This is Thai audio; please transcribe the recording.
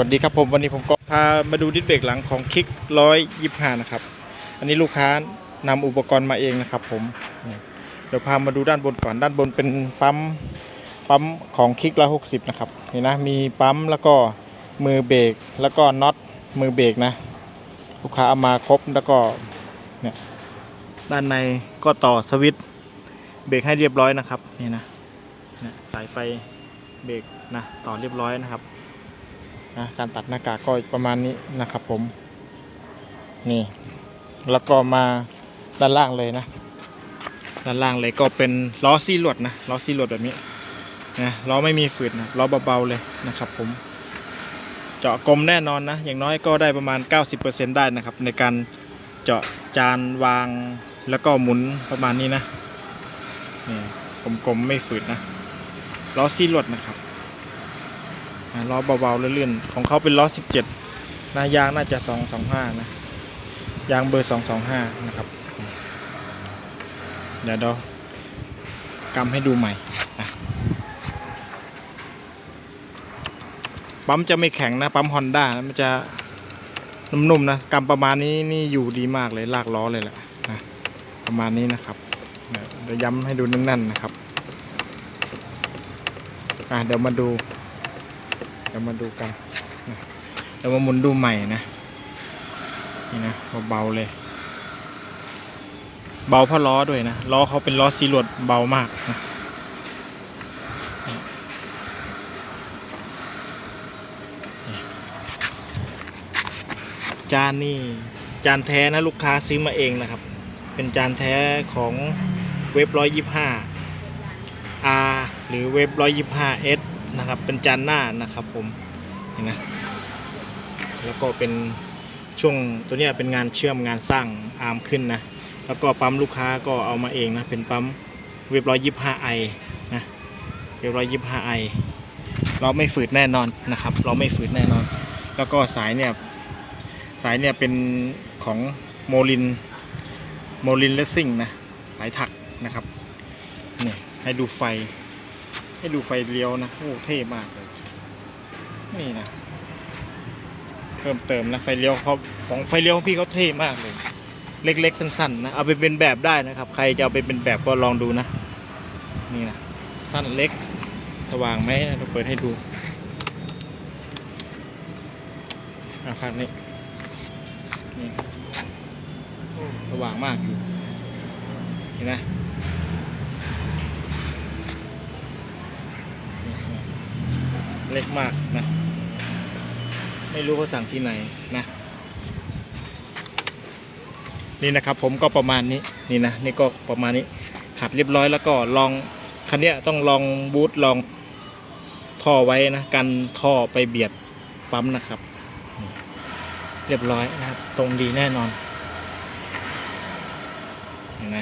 วัสดีครับผมวันนี้ผมก็พามาดูดิสเบรกหลังของคลิกร้อยยี่ห้านะครับ อันนี้ลูกค้านำอุปกรณ์มาเองนะครับ ผมเดี๋ยวพามาดูด้านบนก่อนด้านบนเป็นปั๊มปั๊มของคลิกร้อยหกสิบนะครับนี่นะมีปั๊มแล้วก็มือเบรกแล้วก็น็อตมือเบรกนะ ลูกค้าเอามาครบแล้วก็เนี่ยด้านในก็ต่อสวิตช์เบรกให้เรียบร้อยนะครับนี่นะเนี่ยสายไฟเบรกนะต่อเรียบร้อยนะครับ นะการตัดหน้ากากก็ประมาณนี้นะครับผม นี่ แล้วก็มาด้านล่างเลยนะ ด้านล่างเลยก็เป็นล้อซีหลวดนะล้อซีหลวดแบบนี้นะล้อไม่มีฝืดนะล้อเบาๆเลยนะครับผม เจาะกลมแน่นอนนะ อย่างน้อยก็ได้ประมาณ 90%ได้นะครับ ในการเจาะจานวางแล้วก็หมุนประมาณนี้นะนี่กลมๆไม่ฝืดนะล้อซีหลวดนะครับ ล้อเบาๆเลื่อนๆของเขาเป็นล้อ 17น้ายางน่าจะ 225 นะยางเบอร์ 225 นะครับ เดี๋ยวเรากำให้ดูใหม่ปั๊มจะไม่แข็งนะปั๊มฮอนด้านะมันจะนุ่มๆนะกำประมาณนี้นี่อยู่ดีมากเลยลากล้อเลยแหละนะประมาณนี้นะครับเดี๋ยวเดี๋ยวย้ำให้ดูแน่นๆนะครับอะเดี๋ยวมาดู เดี๋ยวมาดูกันเดี๋ยวมาหมุนดูใหม่นะ นี่นะเบาๆเลย เบาเพราะล้อด้วยนะล้อเขาเป็นล้อซีรวดเบามากนะจานนี่จานแท้นะลูกค้าซื้อมาเองนะครับ เป็นจานแท้ของเว็บร้อยยี่ห้า R หรือเว็บร้อยยี่ห้า S นะครับ เป็นจานหน้านะครับผมเห็นนะแล้วก็เป็นช่วงตัวเนี้ยเป็นงานเชื่อมงานสร้างอาร์มขึ้นนะแล้วก็ปั๊มลูกค้าก็เอามาเองนะเป็นปั๊มเว็บร้อยยี่ห้าไอนะเว็บร้อยยี่ห้าไอเราไม่ฝืดแน่นอนนะครับ เราไม่ฝืดแน่นอน แล้วก็สายเนี่ยสายเนี่ยเป็นของโมลินโมลินเลสซิ่งนะสายถักนะครับนี่ให้ดูไฟ ให้ดูไฟเลี้ยวนะ โอ้ เท่มากเลย นี่นะ เพิ่มเติมนะ ไฟเลี้ยวเขาของไฟเลี้ยวพี่เขาเท่มากเลย เล็กๆ สั้นๆนะ เอาไปเป็นแบบได้นะครับ ใครจะเอาไปเป็นแบบก็ลองดูนะ นี่นะ สั้นเล็ก สว่างไหมเราเปิดให้ดูอาคารนี้นี่ สว่างมากอยู่ เห็นไหม เล็กมากนะ ไม่รู้เขาสั่งที่ไหนนะ นี่นะครับผมก็ประมาณนี้นี่นะนี่ก็ประมาณนี้ขัดเรียบร้อยแล้วก็ลองคันเนี้ยต้องลองบูทลองท่อไว้นะกันท่อไปเบียดปั๊มนะครับ เรียบร้อยนะครับ ตรงดีแน่นอนเห็นไหม